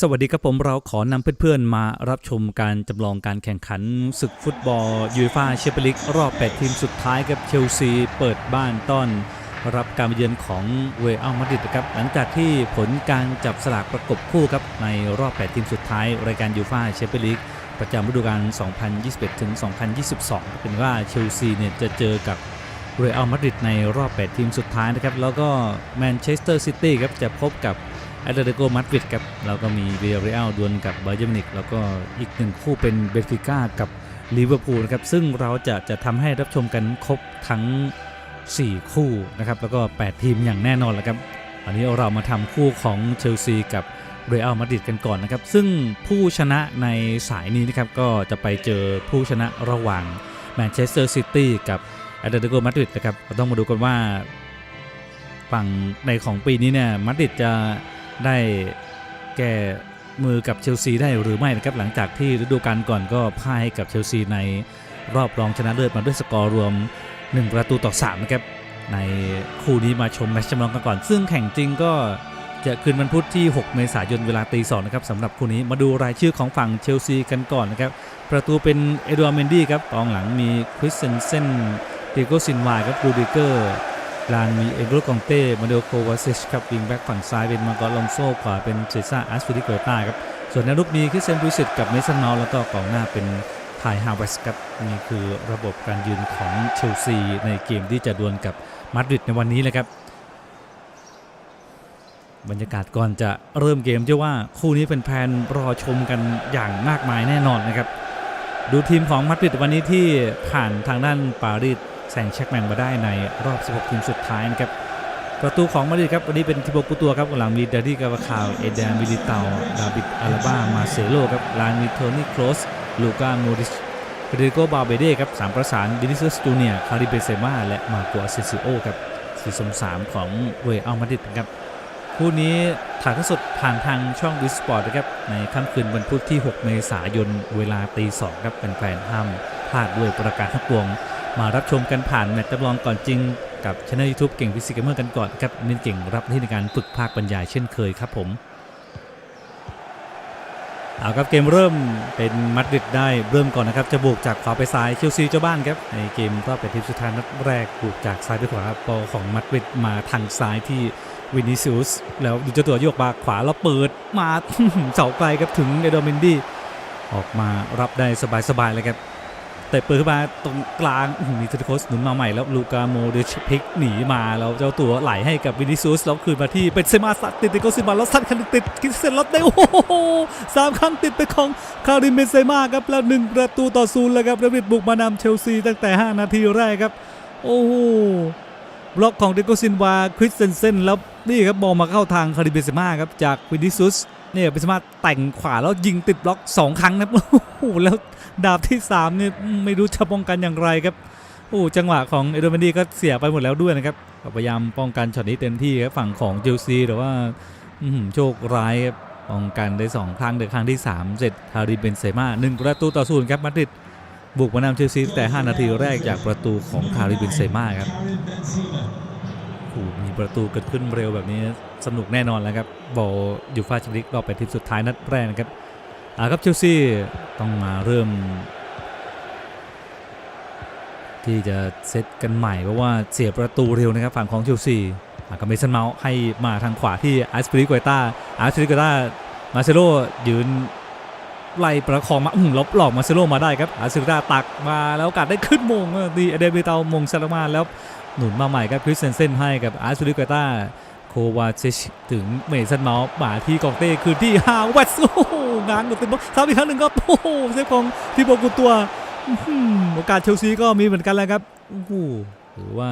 สวัสดีครับผมเราขอนำเพื่อนๆ มารับชมการจำลองการแข่งขันศึกฟุตบอลยูฟ่าแชมเปี้ยนลีกรอบ 8 ทีมสุดท้ายครับเชลซีเปิดบ้านต้อน รับการมาเยือนของเวอัลมาดริดครับ หลังจากที่ผลการจับสลากประกบคู่ครับ ในรอบ 8 ทีมสุดท้าย รายการยูฟ่าแชมเปี้ยนลีกประจำฤดูกาล 2021 ถึง 2022 เป็นว่าเชลซีเนี่ยจะเจอกับเรอัลมาดริดในรอบ 8 ทีมสุดท้ายนะครับแล้วก็แมนเชสเตอร์ซิตี้ครับจะพบกับ แอตเลติโกมาดริดครับแล้วก็มีเวียเรอัลดวลกับบาเยอร์มินิกแล้วก็อีกหนึ่งคู่เป็นเบนฟิก้ากับลิเวอร์พูลนะครับซึ่งเราจะจะทำให้รับชมกันครบทั้ง 4 คู่นะครับแล้วก็ 8 ทีมอย่างแน่นอนแล้วครับวันนี้เรามาทำคู่ของเชลซีกับเรอัลมาดริดกันก่อนนะครับ ซึ่งผู้ชนะในสายนี้นะครับก็จะไปเจอผู้ชนะระหว่างแมนเชสเตอร์ซิตี้กับแอตเลติโกมาดริดนะครับเราต้องมาดูกันว่าฝั่งในของปีนี้เนี่ยมาดริดจะ ได้แก้มือกับเชลซีได้หรือไม่นะครับหลังจากที่ฤดูกาลก่อนก็พ่ายให้กับเชลซีในรอบรองชนะเลิศมาด้วยสกอร์รวม 1 ประตูต่อ3นะครับในคู่นี้มาชมแมตช์จำลองกันก่อน ซึ่งแข่งจริงก็จะคืนวันพุธที่ 6 เมษายนเวลาตีสองนะครับสำหรับคู่นี้มาดูรายชื่อของฝั่งเชลซีกันก่อนนะครับ ประตูเป็นเอดวาร์เมนดี้ครับกองหลังมีคริสเซนเซนเดโกซินวาครับรูดิเกอร์ ลานมีเอโกรกองเต้มาเดโอโควาซิชครับวิงแบ็กฝั่งซ้ายเป็นมาร์กอลองโซ่ขวาเป็นเซซ่าอาร์สฟิลิโกต้าครับ ส่วนในวรุกมีคริสเซนบุยสิตกับเมสันเมาแล้วก็กองหน้าเป็นไทฮาวเวสครับนี่คือระบบการยืนของเชลซีในเกมที่จะดวลกับมาดริดในวันนี้เลยครับ บรรยากาศก่อนจะเริ่มเกมเชื่อว่าคู่นี้เป็นแฟนรอชมกันอย่างมากมายแน่นอนนะครับ ดูทีมของมาดริดวันนี้ที่ผ่านทางด้านปารีส แซงเช็คแมงมาได้ในรอบ 16 ทีมสุดท้ายนะครับประตูของมาดริดครับวันนี้เป็นทิโบกุตัวครับหลังมีเดารี่กาบาคาวเอเดนมิลิเตาดาบิดอาราบามาเซโลครับลานมีโทนี่โคลสลูกาโมดิชเฟเดริโกบาเบเด้ครับสามประสานวินิซิสจูเนียคาริเบเซมาและมาโกอาเซซิโอครับสี่สมสามของเวอัลมาดริดครับคู่นี้ถ่ายทอดสดผ่านทางช่องดิสปอร์ตนะครับในค่ำคืนวันพุธที่ 6 เมษายนเวลาตีสองครับแฟนๆห้ามพลาดด้วยประกาศทั้งปวง มารับชมกันผ่านแมตช์จำลองก่อนจริง กับช่องยูทูบเก่งฟิสิกเมอร์กันก่อนครับเน้นเก่งรับหน้าที่ในการฝึกภาคบรรยายเช่นเคยครับผมเอาครับเกมเริ่มเป็นมาดริดได้เริ่มก่อนนะครับ จะบุกจากขวาไปซ้ายเชลซีเจ้าบ้านครับในเกมรอบแปดทีมสุดท้ายนัดแรกบุกจากซ้ายไปขวาบอลของมาดริดมาทางซ้ายที่วินิซิอุสแล้วดูเจ้าตัวโยกมาขวาแล้วเปิดมาเสาไกลครับถึงเอโดเมนดี้ออกมารับได้สบายๆเลยครับ แต่เปิดขึ้นมาตรงกลางมีเทโคสหนุนมาใหม่แล้วลูกาโมเดชพิกหนีมาแล้วเจ้าตัวไหลให้กับวินิซูสแล้วคืนมาที่เป็นเซมาสัตติดเทโคซิมาแล้วสัตคันติดคิดเซนลอตได้โอ้โหสามครั้งติดเป็นของคาริมเบนเซมาครับแล้วหนึ่งประตูต่อศูนย์แล้วครับเรอัลมาดริดบุกมานำเชลซีตั้งแต่ 5 นาทีแรกครับ โอ้โหบล็อกของเดโกซินวาคริสเซนเซนแล้วนี่ครับบอลมาเข้าทางคาริมเบนเซมาครับจากวินิซูส เนี่ยเบนเซมาแต่งขวาแล้วยิงติดบล็อกสองครั้งนะครับโอ้โหแล้วดาบที่3เนี่ยไม่รู้จะป้องกันอย่างไรครับโอ้จังหวะของเอโดมันดีก็เสียไปหมดแล้วด้วยนะครับพยายามป้องกันช็อตนี้เต็มที่ครับฝั่งของเจลซีแต่ว่าโชคร้ายครับป้องกันได้ 2 ครั้งแต่ครั้งที่ 3 เสร็จคาริเบนเซมา1ประตูต่อศูนย์ครับมาดริดบุกมานำเชลซีแต่ 5 นาทีแรกจากประตูของคาริเบนเซมาครับ หมีประตูเกิดขึ้นเร็วแบบนี้สนุกแน่นอนแล้วครับบอลยูฟาแชมเปี้ยนลีกรอบแปดทีมสุดท้ายนัดแรกนะครับอ่าครับเชลซีต้องมาเริ่ม ที่จะเซตกันใหม่เพราะว่าเสียประตูเร็วนะครับฝั่งของเชลซีอากับเมสันเมาส์ให้มาทางขวาที่อาร์สปริกวยต้าอาร์สปริกวยต้ามาเซโลยืนไล่ประคองมาอืมลบหลอกมาเซโลมาได้ครับอาร์สปริกวยต้าตักมาแล้วโอกาสได้ขึ้นมงดีอเดมิเตามงซาลามาแล้ว หนุนมาใหม่ครับคริสเซนเซนให้กับอาร์สปริกวยต้าโควาเชชถึงเมสันเมาส์มาที่กองเต้คืนที่ฮาวเวสโอ้โหง้างกับติดบล็อกซ้ำอีกครั้งหนึ่งก็โอ้โหเซฟของที่โบกุตัวโอกาสเชลซีก็มีเหมือนกันแล้วครับโอ้โหถือว่า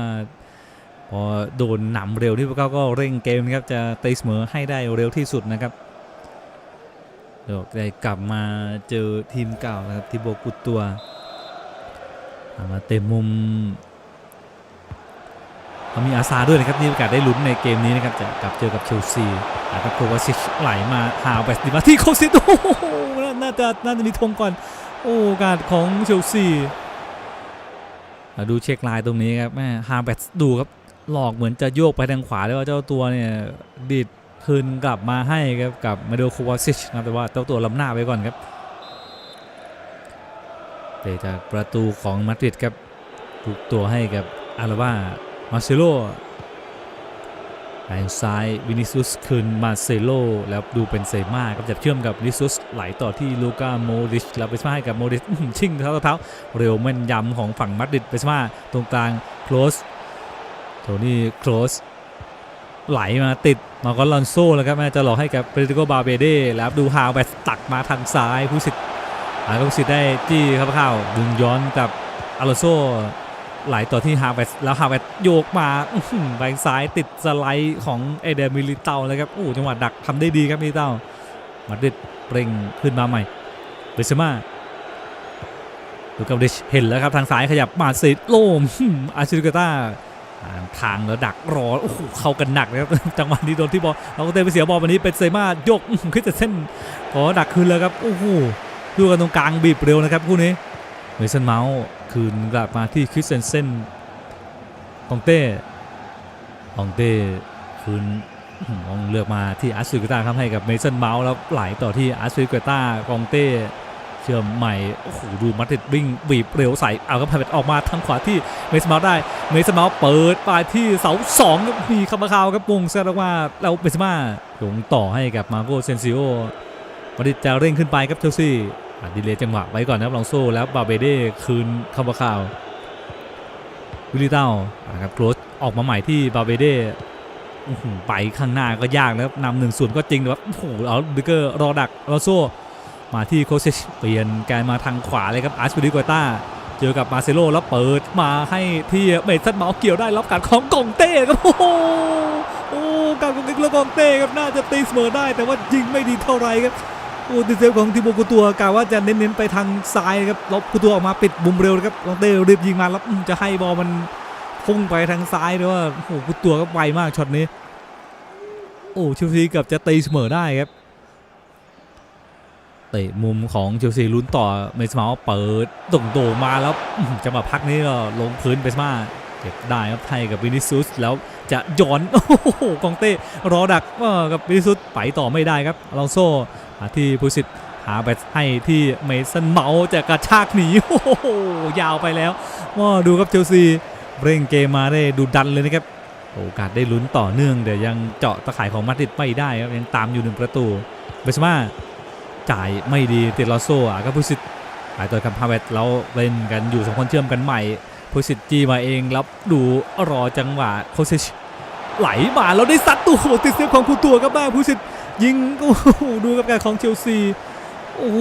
พอโดนหนำเร็วที่พวกเขาก็เร่งเกมนะครับจะตีเสมอให้ได้เร็วที่สุดนะครับเดี๋ยวได้กลับมาเจอทีมเก่านะครับที่โบกุตัวมาเต็มมุม เขามีอาซาด้วยนะครับนี่โอกาสได้ลุ้นในเกมนี้นะครับจะกลับเจอกับเชลซีนะครับโควาซิชไหลมาหาแบสติมาที่โคซิโอ้โหน่าจะน่าจะมีธงก่อนโอ้โอกาสของเชลซีดูเช็คลน์ตรงนี้ครับแม่ฮาแบสดูครับหลอกเหมือนจะโยกไปทางขวาแล้วว่าเจ้าตัวเนี่ยดีดคืนกลับมาให้ครับกับมาโดโควาซิชนะแต่ว่าเจ้าตัวล้ำหน้าไปก่อนครับเตะจากประตูของมาดริดครับถูกตัวให้กับอาราบา มาเซโลแางซ้ายวินิซุสคืนมาเซโลแล้วดูเป็นเซม่าครับจะเชื่อมกับวินิซุสไหลต่อที่ลูก้าโมดิชแล้วไปสมาให้กับโมดิชชิ่งเท้าเท้าเร็วแม่นยำของฝั่งมาดริดไปสมาตรงกลางโคลสโทนี่โคลสไหลมาติดมาก็ลอนโซ่แล้วครับแม่จะหลอกให้กับเปรติโกบาเบเดแล้วดูฮาวแบตตักมาทางซ้ายผู้สิทธิ์อาผู้สิทธิ์ได้จี้ครับเข้าดึงย้อนกับอลอนโซ ไหลต่อที่ฮาเวแบตแล้วฮาเวแบตโยกมาแบงซ้ายติดสไลด์ของเอเดมิลิเตาเลยครับโอ้จังหวะดักทำได้ดีครับมิลิเตามาดริดเปร่งขึ้นมาใหม่เบซม่าดูกับดิชเห็นแล้วครับทางซ้ายขยับมาสิโลมอาชิริกาตาอ่าทางแล้วดักรอโอ้โหเข้ากันหนักนะครับจังหวะนี้โดนที่บอลเราก็เตะไปเสียบอลวันนี้เป็นเซม่ายกขึ้นแต่เส้นขอดักคืนเลยครับโอ้โหดูกันตรงกลางบีบเร็วนะครับคู่นี้เมสันเมาส์ คืนกลับมาที่คริสเซนเซนกองเต้กองเต้คืนอื้อหือลองเลือกมาที่อาร์ซิกตาครับให้กับเมสันเมาส์แล้วไหลต่อที่อาร์ซิกตากองเต้เชื่อมใหม่โอ้โหดูมาดริดวิ่งบีบเร็วใส่เอาครับพาเวตออกมาทางขวาที่เมสมาได้เมสมาเปิดไปที่เสาสองมีคามาคาวครับวงแซดออกมาแล้วเมสมาลงต่อให้กับมาโกเซนซิโอมาดิดจะเร่งขึ้นไปครับเชลซีอะ ดีเลยจังหวะไว้ก่อนนะครับลองโซ่แล้วบาเบเด้คืนคามาคาววิลิเต้าอะครับโคลสออกมาใหม่ที่บาเบเด้ไปข้างหน้าก็ยากนะครับนำหนึ่งส่วนก็จริงแต่ว่าโอ้โหเอาดิเกอร์รอดักลองโซ่มาที่โคเชชเปลี่ยนการมาทางขวาเลยครับอาร์ชบิดิกต้าเจอกับมาเซโลแล้วเปิดมาให้ที่เมสันเมาเกี่ยวได้รับการของกองเต้ครับโอ้โหโอ้การกองเต้แล้วกองเต้ครับน่าจะตีเสมอได้ แต่ว่ายิงไม่ดีเท่าไรครับ โอ้ติเซฟของทีโบกุตัวกะว่าจะเน้นๆไปทางซ้ายครับล้วกุตัวออกมาปิดมุมเร็วครับกองเต้รีบยิงมาแล้วจะให้บอลมันพุ่งไปทางซ้ายด้วยว่าโอ้โหกุตัวก็ไวมากช็อตนี้ โอ้เชลซีเกับจะตีเสมอได้ครับเตะมุมของเชลซีลุ้นต่อเมสมาเปิดตรงโดมาแล้วจังหวะพักนี้ก็ลงพื้นเบสมาเก็บได้ครับให้กับวินิซุสแล้วจะย้อนโอ้โหกองเต้รอดักกับวินิซุสไปต่อไม่ได้ครับอลองโซ่ หาที่ผู้สิทธิ์หาไปให้ที่เมสันเมาจะกระชากหนีโอ้โหยาวไปแล้วว่าดูครับเชลซีเร่งเกมมาได้ดูดันเลยนะครับโอกาสได้ลุ้นต่อเนื่องเดี๋ยวยังเจาะตะข่ายของมาดิดไม่ได้ครับยังตามอยู่หนึ่งประตูเบสมาจ่ายไม่ดีติดลอโซ่ก็ผู้สิทธิ์หายตัวกับพาเวตแล้วเล่นกันอยู่สองคนเชื่อมกันใหม่ผู้สิทธิ์จี้มาเองรับดูรอจังหวะโคเซชไหลมาแล้วได้ซัดตัวโหติดเซฟของผู้ตัวครับบ้างผู้สิทธิ์ ยิงโอ้โหดูกับการของเชลซีโอ้โห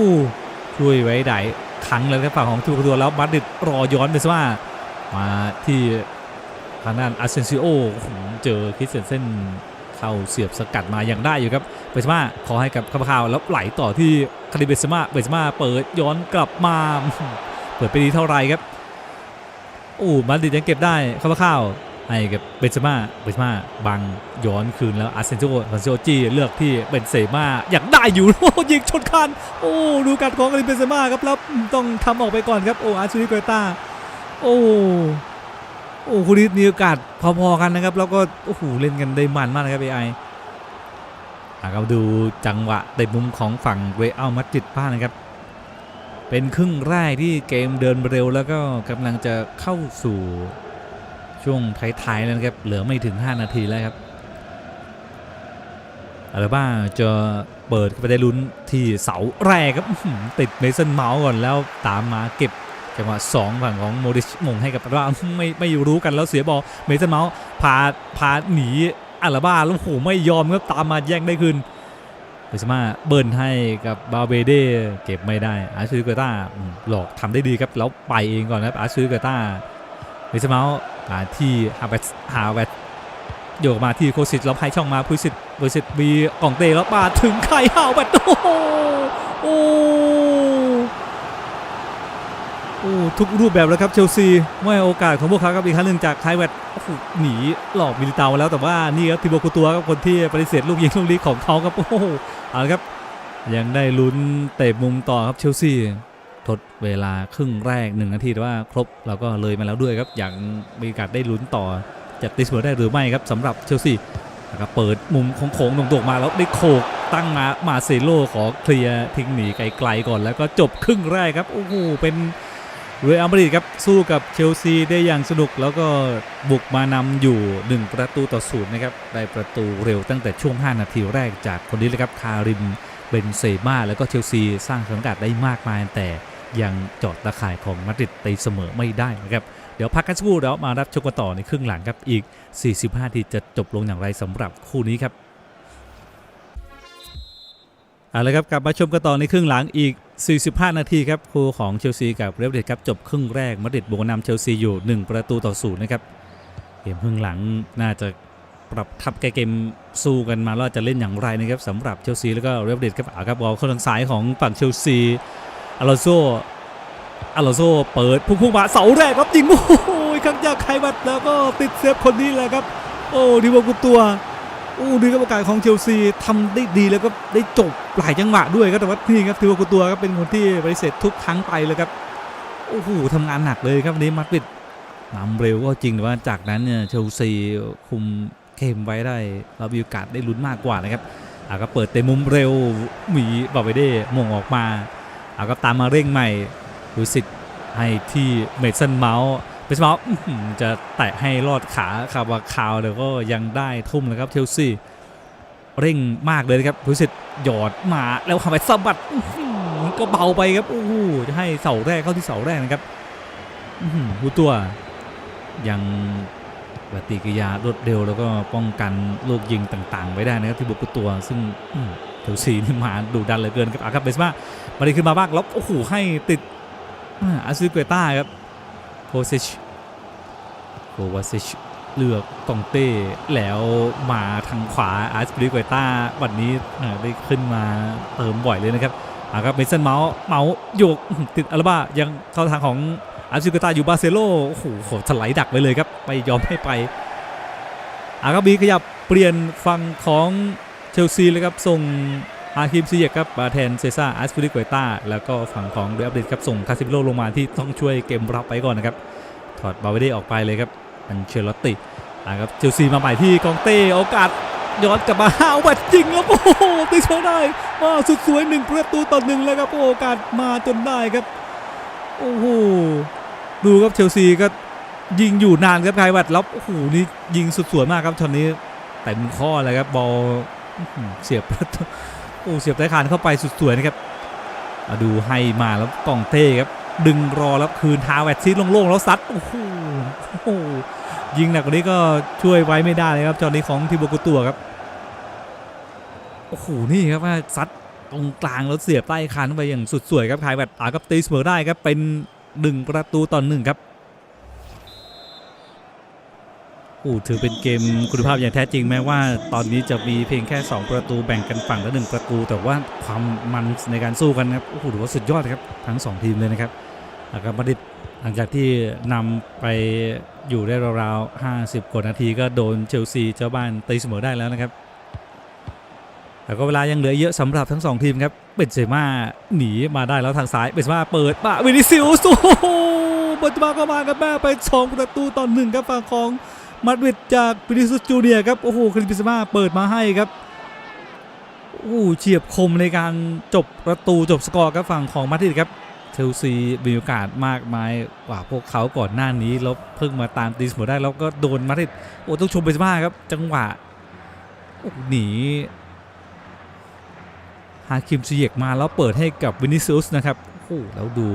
ช่วยไว้ได้ครั้งเลยครับฝั่งของผู้ตัวแล้วมาดริดรอย้อนไปซะว่ามาที่ทางด้านอาเซนซิโอเจอคริสเซนเซนเข้าเสียบสกัดมาอย่างได้อยู่ครับเบสมาขอให้กับคาบาคาวแล้วไหลต่อที่คาริเบสมาเบสมาเปิดย้อนกลับมาเปิดไปดีเท่าไรครับโอ้มาดริดยังเก็บได้คาบาคาว ให้กับเบนเซม่าเบนเซม่าบังย้อนคืนแล้วอาร์เซนโจอาร์เซนโจจี้เลือกที่เบนเซม่าอยากได้อยู่โอ้ยิงชนคันโอ้ดูการของคริเบนเซม่าครับแล้วต้องทำออกไปก่อนครับโอ้อาร์ชูริโกต้าโอ้โอ้คุณนิดมีโอกาสพอๆกันนะครับแล้วก็โอ้โหเล่นกันได้มันมากนะครับไอไอะเราดูจังหวะในมุมของฝั่งเรอัลมาดริดบ้างนะครับเป็นครึ่งแรกที่เกมเดินเร็วแล้วก็กำลังจะเข้าสู่ ช่วงท้ายๆแล้วนะครับ เหลือไม่ถึง 5 นาทีแล้วครับอาราบ้าจะเปิดไปได้ลุ้นที่เสาแรกครับติดเมสันเมาส์ก่อนแล้วตามมาเก็บจังหวะสองฝั่งของโมดิชมงให้กับอาราบ้าไม่ไม่รู้กันแล้วเสียบอลเมสันเมาส์พาพาหนีอาราบ้าแล้วโหไม่ยอมครับตามมาแย่งได้คืนเบสมาเบิร์นให้กับบาเบเดเก็บไม่ได้อาร์ชูเกต้าหลอกทำได้ดีครับแล้วไปเองก่อนครับอาร์ชูเกต้าเบสมา มาที่ฮาเวตฮาเวตโยกมาที่โคสิตแล้วให้ช่องมาพุสิตพุสิตมีกล่องเตะแล้วมาถึงใครฮาเวตโอ้โหโอ้โอ้ทุกรูปแบบแล้วครับเชลซีไม่โอกาสของพวกเขาครับอีกครั้งหนึ่งจากไคลเวตโอ้โหหนีหลอกมิลิเตาแล้วแต่ว่านี่ครับทิโบกุตัวครับคนที่ปฏิเสธลูกยิงลูกนี้ของเขาครับโอ้โหเอาละครับยังได้ลุ้นเตะมุมต่อครับเชลซี ทดเวลาครึ่งแรกหนึ่งนาทีแต่ว่าครบเราก็เลยมาแล้วด้วยครับอย่างมีโอกาสได้ลุ้นต่อจะตีเสมอได้หรือไม่ครับสำหรับเชลซีแล้วก็เปิดมุมของโขงๆโด่งๆมาแล้วได้โขกตั้งมามาเซโลขอเคลียร์ทิ้งหนีไกลๆก่อนแล้วก็จบครึ่งแรกครับโอ้โหเป็นเรอัลมาดริดครับสู้กับเชลซีได้อย่างสนุกแล้วก็บุกมานำอยู่ 1 ประตูต่อศูนย์นะครับได้ประตูเร็วตั้งแต่ช่วง 5 นาทีแรกจากคนนี้เลยครับคาริมเบนเซม่าแล้วก็เชลซีสร้างสถานการณ์ได้มากมายแต่ ยังเจอดตะข่ายของมาดริดตีเสมอไม่ได้นะครับเดี๋ยวพักกันสักครู่เดี๋ยวมารับชมกันต่อในครึ่งหลังครับอีก 45ทีจะจบลงอย่างไรสำหรับคู่นี้ครับเอาละครับกลับมาชมกันต่อในครึ่งหลังอีก 45 นาทีครับคู่ของเชลซีกับเรอัลมาดริดครับจบครึ่งแรกมาดริดบุกนำเชลซีอยู่ 1 ประตูต่อศูนย์นะครับเกมครึ่งหลังน่าจะปรับทับแกเกมสู้กันมาแล้วจะเล่นอย่างไรนะครับสำหรับเชลซีแล้วก็เรอัลมาดริดครับเอาครับบอลเข้าทางซ้ายของฝั่งเชลซี ลอนโซอลอโซเปิดพุ่งๆมาเสาแรกครับยิงโอ้โหข้งจากไคบัตแล้วก็ติดเซฟคนนี้แหละครับ โอ้ดีบอกุตัวโอ้ดีกับโอกาสของเชลซีทำได้ดีแล้วก็ได้จบหลายจังหวะด้วยครับแต่ว่านี่ครับดีบอลกุตัวครับเป็นคนที่ปฏิเสธทุกครั้งไปเลยครับโอ้โหทำงานหนักเลยครับวันนี้มาดริดนำเร็วก็จริงแต่ว่าจากนั้นเนี่ยเชลซีคุมเกมไว้ได้เรามีโอกาสได้ลุ้นมากกว่านะครับอ่าก็เปิดเตะมุมเร็วหมีบาเวเด้มงออกมา อาก็ตามมาเร่งใหม่ดูสิทธิ์ให้ที่เมสันเมาส์เบสบอลอื้อหือจะแตะให้รอดขาคาบาคาวเดี๋ยวก็ยังได้ทุ่มนะครับเชลซีเร่งมากเลยครับผู้สิทธิ์หยอดมาแล้วทำไปสะบัดก็เบาไปครับโอ้โหจะให้เสาแรกเข้าที่เสาแรกนะครับหูตัวยังปฏิกิริยารวดเร็วแล้วก็ป้องกันลูกยิงต่างๆ ไว้ได้นะครับที่บุกตัวซึ่ง เชลซีนี่มาดูดันเหลือเกินครับอาครับเบสมามาดีขึ้นมาบ้างแล้วโอ้โหให้ติดอาซิเกต้าครับโคซิชโควาซิชเลือกกองเต้แล้วมาทางขวาอาร์สปริกไวต้าวันนี้ได้ขึ้นมาเติมบ่อยเลยนะครับอ่าครับเมสันเมาส์เมาส์โยกติดอัลบ้ายังเข้าทางของอาร์สปริกไวต้าอยู่บาเซโลโอ้โหถลายดักไว้เลยครับไม่ยอมให้ไปอาครับบีขยับเปลี่ยนฝั่งของ เชลซีเลยครับส่งอาคิมซีเยกครับมาแทนเซซ่าอาร์สปริกไวต้า แล้วก็ฝั่งของเรอัลมาดริดครับส่งคาซิมิโลลงมาที่ต้องช่วยเกมรับไปก่อนนะครับ ถอดบาเวเด้ออกไปเลยครับอันเชลตตินะครับเชลซีมาใหม่ที่กองเต้โอกาสย้อนกลับมาห้าวบัดจริงครับโอ้โหตีโชว์ได้มาสุดสวยหนึ่งประตูต่อหนึ่งแล้วครับโอกาสมาจนได้ครับ โอ้โหดูครับเชลซีก็ยิงอยู่นานครับไควัดแล้วโอ้โหนี่ยิงสุดสวยมากครับช็อตนี้เต็มข้อเลยครับบอล เสียบประตูโอ้เสียบไต้คานเข้าไปสุดสวยนะครับมาดูให้มาแล้วกองเต้ครับ ดึงรอแล้วคืนทาแวดซีโล่งๆแล้วซัดโอ้โหยิงหนักกว่านี้ก็ช่วยไว้ไม่ได้เลยครับจอนี้ของทีโบกุตัวครับโอ้โหนี่ครับว่าซัดตรงกลางแล้วเสียบใต้คานไปอย่างสุดสวยครับคายแวดอากับตีเสมอได้ครับเป็นหนึ่งประตูต่อหนึ่งครับโอู้ถือเป็นเกมคุณภาพอย่างแท้จริงแม้ว่าตอนนี้จะมีเพียงแค่ 2 ประตูแบ่งกันฝั่งละหนึ่งประตู แต่ว่าความมันในการสู้กันนะครับโอ้โหถือว่าสุดยอดครับทั้งสองทีมเลยนะครับนะครับมาดิดหลังจากที่นำไปอยู่ได้ราวๆ50 กว่านาทีก็โดนเชลซีเจ้าบ้านตีเสมอได้แล้วนะครับแต่ก็เวลายังเหลือเยอะสำหรับทั้ง 2 ทีมครับเบนเซม่าหนีมาได้แล้วทางซ้ายเบนเซม่าเปิดมาวินิซิอุสโอ้โหเบนเซม่าก็มากับแม่ไป2ประตูต่อหนึ่งครับฝั่งของ มาดริดจากวินิสุสจูเนียครับโอ้โหคริสเบนเซมาเปิดมาให้ครับโอ้โหเฉียบคมในการจบประตูจบสกอร์ครับฝั่งของมาดริดครับเชลซีมีโอกาสมากมายกว่าพวกเขาก่อนหน้านี้แล้วเพิ่งมาตามตีเสมอได้แล้วก็โดนมาดริดโอ้ต้องชมเบนเซม่าครับจังหวะหนีฮาคิมซีเยกมาแล้วเปิดให้กับวินิซิอุสนะครับโอ้โหแล้วดู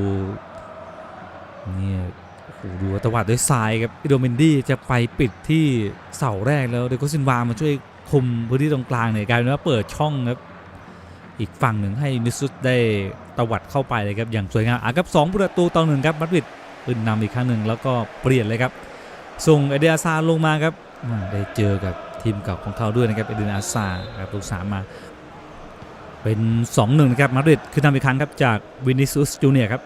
เนี่ย โอ้ดูตวัดด้วยซ้ายครับอิโดเมนดี้จะไปปิดที่เสาแรกแล้วเดโกซินวามาช่วยคุมพื้นที่ตรงกลางเนี่ยกลายเป็นว่าเปิดช่องครับอีกฝั่งหนึ่งให้มิสซุสได้ตวัดเข้าไปเลยครับอย่างสวยงามอะครับสองประตูต่อหนึ่งครับมัดวิดขึ้นนำอีกครั้งหนึ่งแล้วก็เปลี่ยนเลยครับ ส่งเอเดอาซาลงมาครับได้เจอกับทีมเก่าของเขาด้วยนะครับเอเดอาซาครับลูกสามมาเป็น2อหนึ่งนะครับมาดริดขึ้นนำอีกครั้งครับจากวินิซุสจูเนียครับ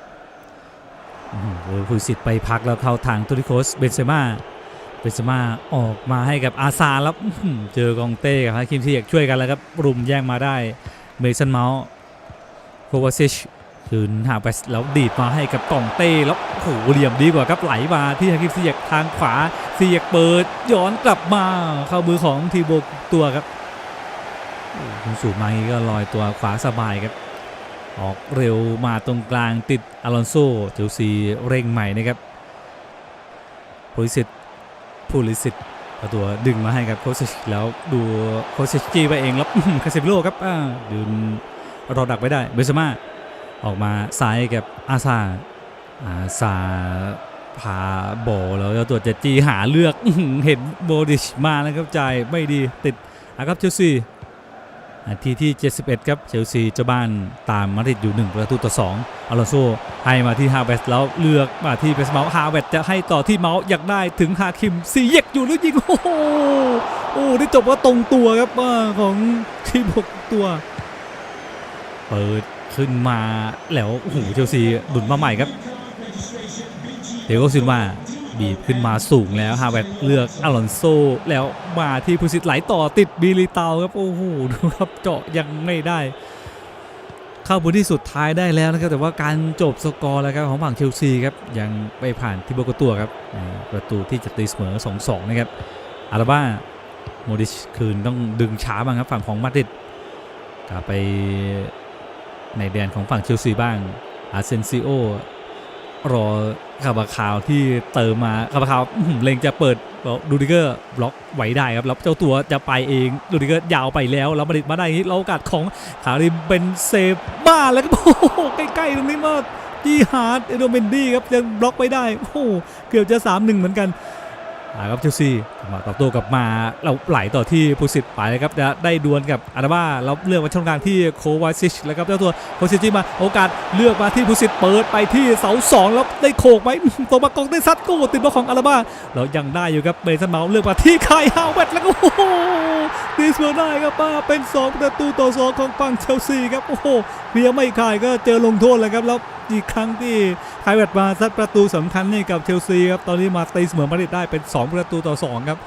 โอ้ผู้สิทธิ์ไปพักแล้วเข้าทางตุริโคสเบนเซม่าเบนเซม่าออกมาให้กับอาซาแล้วเจอกองเต้กับฮาคิมที่อยากช่วยกันแล้วครับรุมแย่งมาได้เมสันเมาส์โควาซิชคืนหาไปแล้วดีดมาให้กับกองเต้แล้วโอ้โหเหลี่ยมดีกว่าครับไหลมาที่ฮากิมซียกทางขวาซีเยกเปิดย้อนกลับมาเข้ามือของทีโบตัวครับโอ้โหสูงมาก็ลอยตัวขวาสบายครับ ออกเร็วมาตรงกลางติดอลอนโซเชลซีเร่งใหม่นะครับโพลิสิตพูลิสิตเอาตัวดึงมาให้กับโคชิแล้วดูโคชกี้ไปเองแล้วคาเซมิโลครับอ่าดึงรอดักไว้ได้เบสมาออกมาซ้ายกับอาซาอาซาพาโบแล้วเจ้าตัวเจจีหาเลือกเห็นโบดิชมาแล้วครับใจไม่ดีติดอาครับเชลซี นาทีที่ 71 ครับเชลซีเจ้าบ้านตามมาดริดอยู่ 1 ประตูต่อ2อลอนโซให้มาที่ฮาเวสแล้วเลือกมาที่เบสเมาส์ฮาเวสจะให้ต่อที่เมาส์อยากได้ถึงฮาคิมซีเยกอยู่แล้วยิง โอ้โหโอ้ได้จบว่าตรงตัวครับของทีมหกตัว เปิดขึ้นมาแล้วโอ้โหเชลซีดุนมาใหม่ครับเดี๋ยวก็ซินว่า บีบขึ้นมาสูงแล้วฮาเวตเลือกอลอนโซแล้วมาที่พุสิตไหลต่อติดบีลิเตาครับโอ้โหดูครับเจาะยังไม่ได้ เข้าบนที่สุดท้ายได้แล้วนะครับ แต่ว่าการจบสกอร์แล้วครับของฝั่งเชลซีครับยังไปผ่านที่โบกตัวครับประตูที่จะตีเสมอ 2-2 นะครับอาราบ้าโมดิชคืนต้องดึงช้าบ้างครับฝั่งของมาดริดกลับไปในแดนของฝั่งเชลซีบ้างอาเซนซิโอ รอคาบาคาวที่เติมมาคาบาคาวเลงจะเปิดแล้วดูดิเกอร์บล็อกไว้ได้ครับแล้วเจ้าตัวจะไปเองดูดิเกอร์ยาวไปแล้วแล้วมาดิดมาได้อย่างนี้เราโอกาสของคาริมเป็นเซฟบ้านแล้วก็โอ้โหใกล้ๆตรงนี้มาจีฮาร์ดเอโดเมนดี้ครับยังบล็อกไปได้โอ้โหเกือบจะ3-1เหมือนกัน อ่าครับเชลซีมาตอบโต้กับมาเราไหลต่อที่พุสิตไปครับจะได้ดวลกับอาราบ้าแล้วเลือกมาช่องกลางที่โควาซิชแล้วครับเจ้าตัวโคชิจิมาโอกาสเลือกมาที่พุสิตเปิดไปที่เสาสองแล้วได้โขกไหมตัวมากองได้ซัดโก้ติดบอลของอาราบ้าแล้วยังได้อยู่ครับเบสันเมาเลือกมาที่ไคายฮาวเวตแล้วก็โอ้โหดีสเวอร์ได้ครับป้าเป็น 2 ประตูต่อ2ของฝั่งเชลซีครับโอ้โหเพียไม่คายก็เจอลงโทษแล้วครับแล้วอีกครั้งที่ไคายเวตมาซัดประตูสำคัญให้กับเชลซีครับตอนนี้มาตีเสมอมาได้เป็น 2ประตูต่อ 2 ครับ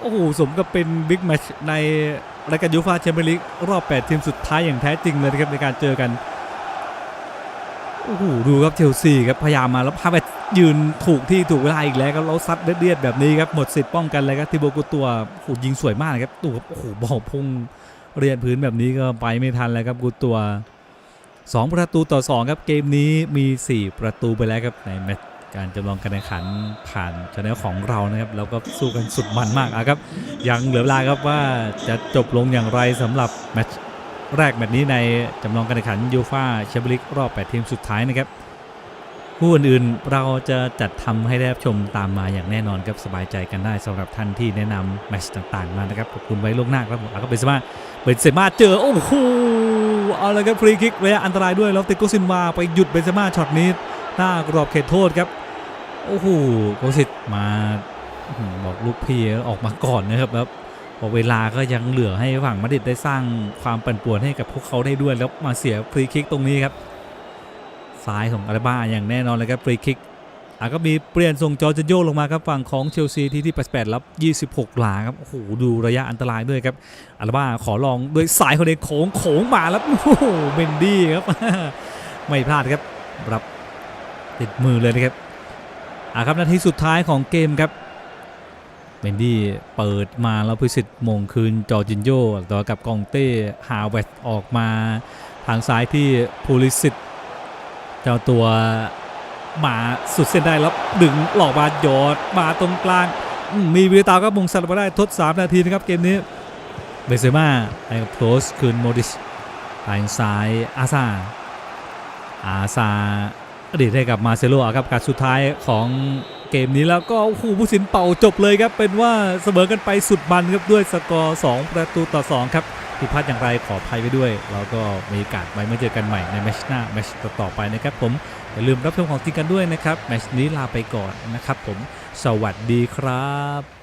โอ้โห สมกับเป็นบิ๊กแมชในรายการยูฟาแชมเปี้ยนลีกรอบ 8 ทีมสุดท้ายอย่างแท้จริงเลยนะครับในการเจอกัน โอ้โห ดูครับเชลซีครับ พยายามมาแล้วพาไปยืนถูกที่ถูกเวลาอีกแล้วครับแล้วซัดเลียดแบบนี้ครับ หมดสิทธิ์ป้องกันเลยครับทิโบกุตัวโอ้ยิงสวยมากครับตัวครับโอ้โหบอลพุ่งเรียนพื้นแบบนี้ก็ไปไม่ทันแล้วครับกุตัว2 ประตูต่อ 2 ครับ เกมนี้มี 4 ประตูไปแล้วครับในแมตช์ การจำลองการแข่งขันผ่านช anel ของเรานะครับแล้วก็สู้กันสุดมันมากอะครับ ยังเหลือเวลาครับว่าจะจบลงอย่างไรสำหรับแมตช์แรกแมตช์นี้ในจำลองการแข่งขันยูฟาแชมเปี้ยนลีกรอบ 8 ทีมสุดท้ายนะครับคู่อื่นๆเราจะจัดทำให้ได้รับชมตามมาอย่างแน่นอนครับสบายใจกันได้สำหรับท่านที่แนะนำแมตช์ต่างๆมานะครับขอบคุณไว้ล่วงหน้าครับผมแล้วก็เป็นสมาเป็นเซมาเจอโอ้โหเอาเลยครับฟรีคิกระยะอันตรายด้วยแล้วติโกซินวาไปหยุดเบนเซม่าช็อตนี้หน้ากรอบเขตโทษครับ โอ้โหโกสิตมาบอกลูกพี่ออกมาก่อนนะครับแล้วพอเวลาก็ยังเหลือให้ฝั่งมาดริดได้สร้างความปั่นป่วนให้กับพวกเขาได้ด้วยแล้วมาเสียฟรีคิกตรงนี้ครับซ้ายของอาราบ้าอย่างแน่นอนเลยครับฟรีคิกอ่ก็มีเปลี่ยนส่งจอร์จิโยลงมาครับฝั่งของเชลซีที่ที่ 88 รับ 26 หลาครับโอ้โหดูระยะอันตรายด้วยครับอาราบ้าขอลองด้วยสายคนเองโขงโขงมาแล้วโอ้โหเมนดี้ครับไม่พลาดครับรับติดมือเลยนะครับ อะครับนาทีสุดท้ายของเกมครับเมนดี้เปิดมาแล้วพิสิทธิ์มงคืนจอจินโยต่อกับกองเต้ฮาวเวตออกมาทางซ้ายที่พูลิสิตเจ้าตัวมาสุดเส้นได้แล้วดึงหลอกมาหยอดมาตรงกลาง มีวิตาก็มงสัตว์มาได้ทด 3 นาทีนะครับเกมนี้เบเซม่าให้กับโคลสคืนโมดิชทางซ้ายอาซาอาซา อดีตให้กับมาเซโลครับการสุดท้ายของเกมนี้แล้วก็โอ้โหผู้สินเป่าจบเลยครับ เป็นว่าเสมอกันไปสุดมันครับด้วยสกอร์ 2 ประตูต่อ 2 ครับผิดพลาดอย่างไรขออภัยไปด้วย แล้วก็มีโอกาสไว้มาเจอกันใหม่ในแมชหน้าแมชต่อไปนะครับผม อย่าลืมรับชมของจริงกันด้วยนะครับแมชนี้ลาไปก่อนนะครับผม สวัสดีครับ